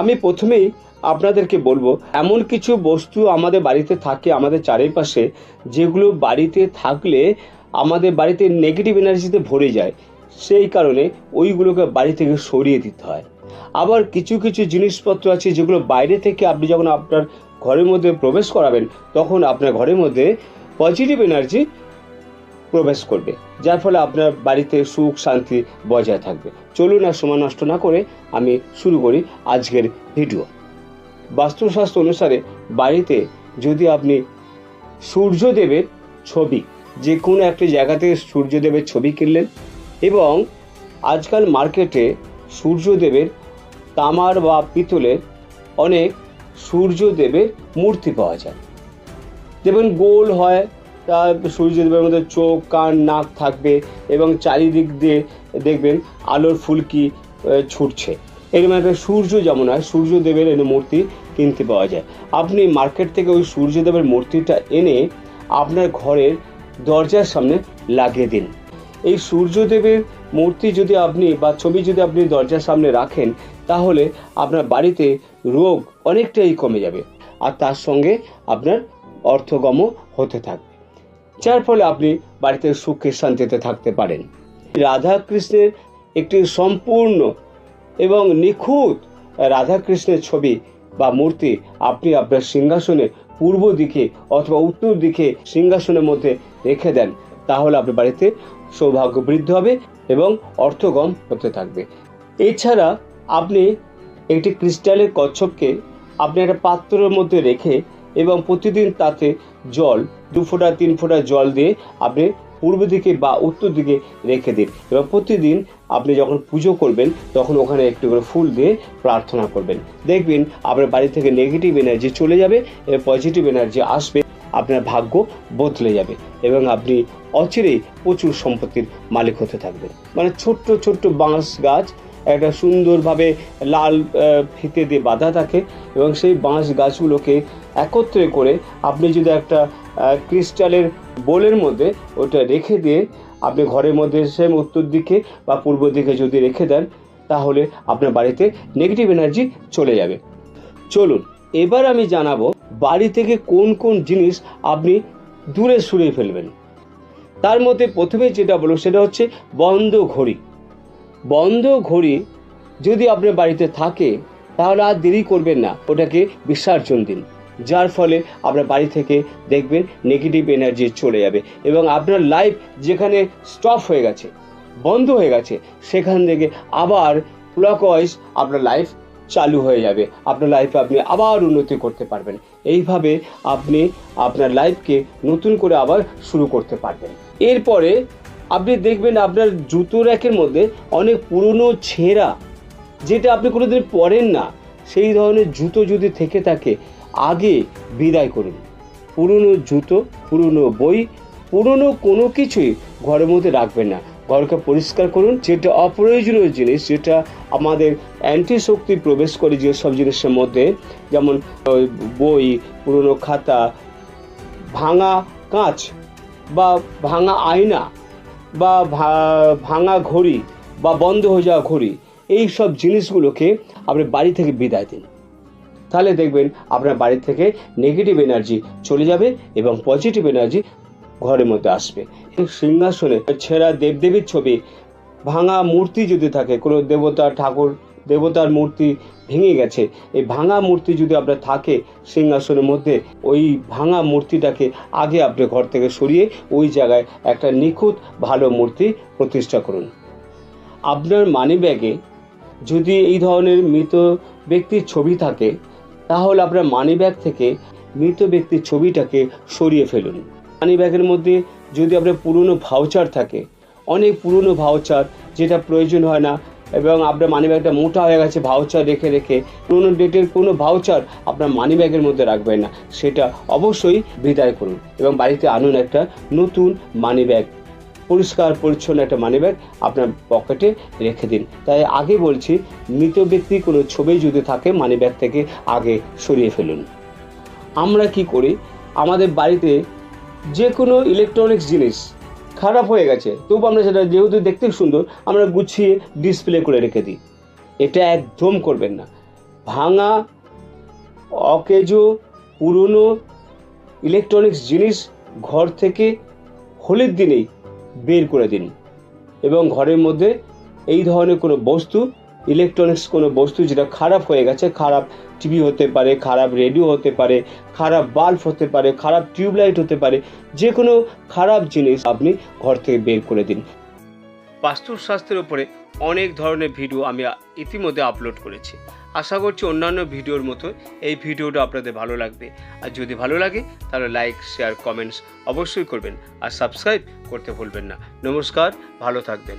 আমি প্রথমেই আপনাদেরকে বলব, এমন কিছু বস্তু আমাদের বাড়িতে থাকে আমাদের চারিপাশে, যেগুলো বাড়িতে থাকলে আমাদের বাড়িতে নেগেটিভ এনার্জিতে ভরে যায়। সেই কারণে ওইগুলোকে বাড়ি থেকে সরিয়ে দিতে হয়। আবার কিছু কিছু জিনিসপত্র আছে যেগুলো বাইরে থেকে আপনি যখন আপনার ঘরের মধ্যে প্রবেশ করাবেন, তখন আপনার ঘরের মধ্যে পজিটিভ এনার্জি প্রবেশ করবে, যার ফলে আপনার বাড়িতে সুখ, শান্তি বজায় থাকবে। চলুন আর সময় নষ্ট না করে আমি শুরু করি আজকের ভিডিও। বাস্তুশাস্ত্র অনুসারে বাড়িতে যদি আপনি সূর্যদেবের ছবি, যে কোনো একটা জায়গা থেকে সূর্যদেবের ছবি কিনলেন এবং আজকাল মার্কেটে সূর্যদেবের তামার বা পিতলের অনেক সূর্যদেবের মূর্তি পাওয়া যায়। যেমন গোল হয় তার সূর্যদেবের মধ্যে চোখ, কান, নাক থাকবে এবং চারিদিক দিয়ে দেখবেন আলোর ফুলকি ছুটছে। এরকম একটা সূর্য যেমন হয় সূর্যদেবের এনে মূর্তি কিনতে পাওয়া যায়। আপনি মার্কেট থেকে ওই সূর্যদেবের মূর্তিটা এনে আপনার ঘরের দরজার সামনে লাগিয়ে দিন। এই সূর্যদেবের মূর্তি যদি আপনি বা ছবি যদি আপনি দরজার সামনে রাখেন, তাহলে আপনার বাড়িতে রোগ অনেকটাই কমে যাবে। আর তার সঙ্গে আপনার অর্থগম হতে থাকবে। যার ফলে আপনি বাড়িতে সুখে শান্তিতে থাকতে পারেন। রাধা কৃষ্ণের একটি সম্পূর্ণ এবং নিখুঁত রাধাকৃষ্ণের ছবি বা মূর্তি আপনি আপনার সিংহাসনে পূর্ব দিকে অথবা উত্তর দিকে সিংহাসনের মধ্যে রেখে দেন, তাহলে আপনার বাড়িতে সৌভাগ্য বৃদ্ধি হবে এবং অর্থগম হতে থাকবে। এছাড়া আপনি একটি ক্রিস্টালের কচ্ছপকে আপনি একটা পাত্রের মধ্যে রেখে এবং প্রতিদিন তাতে জল দু ফোঁটা, তিন ফোঁটা জল দিয়ে আপনি পূর্ব দিকে বা উত্তর দিকে রেখে দিন এবং প্রতিদিন আপনি যখন পুজো করবেন, তখন ওখানে একটু করে ফুল দিয়ে প্রার্থনা করবেন। দেখবেন আপনার বাড়ি থেকে নেগেটিভ এনার্জি চলে যাবে এবং পজিটিভ এনার্জি আসবে, আপনার ভাগ্য বদলে যাবে এবং আপনি অচিরেই প্রচুর সম্পত্তির মালিক হতে থাকবেন। মানে ছোট্ট ছোট্ট বাঁশ গাছ একটা সুন্দরভাবে লাল ফিতে দিয়ে বাঁধা থাকে এবং সেই বাঁশ গাছগুলোকে একত্রে করে আপনি যদি একটা ক্রিস্টালের বোলের মধ্যে ওটা রেখে দিয়ে আপনি ঘরের মধ্যে সেম উত্তর দিকে বা পূর্ব দিকে যদি রেখে দেন, তাহলে আপনার বাড়িতে নেগেটিভ এনার্জি চলে যাবে। চলুন, এবার আমি জানাব বাড়ি থেকে কোন কোন জিনিস আপনি দূরে সরিয়ে ফেলবেন। তার মধ্যে প্রথমে যেটা বলব সেটা হচ্ছে বন্ধ ঘড়ি। বন্ধ ঘড়ি যদি আপনার বাড়িতে থাকে, তাহলে আর দেরি করবেন না। ওটাকে বিসর্জন দিন। যার ফলে আপনার বাড়ি থেকে দেখবেন নেগেটিভ এনার্জি চলে যাবে এবং আপনার লাইফ যেখানে স্টপ হয়ে গেছে, বন্ধ হয়ে গেছে, সেখান থেকে আবার ক্লকওয়াইজ আপনার লাইফ চালু হয়ে যাবে। আপনার লাইফে আপনি আবার উন্নতি করতে পারবেন। এইভাবে আপনি আপনার লাইফকে নতুন করে আবার শুরু করতে পারবেন। এরপরে আপনি দেখবেন আপনার জুতো র্যাকের মধ্যে অনেক পুরনো ছেঁড়া, যেটা আপনি কোনোদিন পরেন না, সেই ধরনের জুতো যদি থেকে থাকে, আগে বিদায় করুন। পুরনো জুতো, পুরনো বই, পুরনো কোনো কিছুই ঘরের মধ্যে রাখবেন না। ঘরকে পরিষ্কার করুন, যেটা অপ্রয়োজনীয় জিনিস, যেটা আমাদের অ্যান্টি শক্তি প্রবেশ করে যেসব জিনিসের মধ্যে, যেমন বই, পুরনো খাতা, ভাঙা কাঁচ বা ভাঙা আয়না বা ভাঙা ঘড়ি বা বন্ধ হয়ে যাওয়া ঘড়ি, এই সব জিনিসগুলোকে আপনি বাড়ি থেকে বিদায় দিন। তাহলে দেখবেন আপনার বাড়ি থেকে নেগেটিভ এনার্জি চলে যাবে এবং পজিটিভ এনার্জি ঘরের মধ্যে আসবে। সিংহাসনে ছেঁড়া দেবদেবীর ছবি, ভাঙা মূর্তি যদি থাকে, কোনো দেবতা, ঠাকুর দেবতার মূর্তি ভেঙে গেছে। এই ভাঙা মূর্তি যদি আপনার থাকে সিংহাসনের মধ্যে, ওই ভাঙা মূর্তিটাকে আগে আপনি ঘর থেকে সরিয়ে ওই জায়গায় একটা নিখুঁত ভালো মূর্তি প্রতিষ্ঠা করুন। আপনার মানি ব্যাগে যদি এই ধরনের মৃত ব্যক্তির ছবি থাকে, তাহলে আপনার মানি ব্যাগ থেকে মৃত ব্যক্তির ছবিটাকে সরিয়ে ফেলুন। মানি ব্যাগের মধ্যে যদি আপনার পুরনো ভাউচার থাকে, অনেক পুরনো ভাউচার যেটা প্রয়োজন হয় না এবং আপনার মানি ব্যাগটা মোটা হয়ে গেছে ভাউচার রেখে রেখে পুরনো ডেটের কোনো ভাউচার আপনার মানি ব্যাগের মধ্যে রাখবেন না। সেটা অবশ্যই বিদায় করুন এবং বাড়িতে আনুন একটা নতুন মানি ব্যাগ পরিষ্কার, পরিচ্ছন্ন একটা মানি ব্যাগ আপনার পকেটে রেখে দিন। তাই আগে বলছি, মৃত ব্যক্তির কোনো ছবি যদি থাকে মানি ব্যাগ থেকে আগে সরিয়ে ফেলুন। আমরা কি করি? আমাদের বাড়িতে যে কোনো ইলেকট্রনিক্স জিনিস খারাপ হয়ে গেছে। তবু আমরা সেটা যেহেতু দেখতে সুন্দর, আমরা গুছিয়ে ডিসপ্লে করে রেখে দিই। এটা একদম করবেন না। ভাঙা, অকেজো, পুরনো ইলেকট্রনিক্স জিনিস ঘর থেকে হোলির দিনেই বের করে দিন। এবং ঘরের মধ্যে এই ধরনের কোনো বস্তু ইলেকট্রনিক্স কোনো বস্তু যেটা খারাপ হয়ে গেছে, খারাপ টিভি হতে পারে, খারাপ রেডিও হতে পারে, খারাপ বাল্ব হতে পারে, খারাপ টিউবলাইট হতে পারে, যে কোনো খারাপ জিনিস আপনি ঘর থেকে বের করে দিন। বাস্তুশাস্ত্রের উপরে অনেক ধরনের ভিডিও আমি ইতিমধ্যে আপলোড করেছি। আশা করছি অন্যান্য ভিডিওর মতো এই ভিডিওটা আপনাদের ভালো লাগবে। আর যদি ভালো লাগে, তাহলে লাইক শেয়ার কমেন্টস অবশ্যই করবেন। আর সাবস্ক্রাইব করতে ভুলবেন না। নমস্কার, ভালো থাকবেন।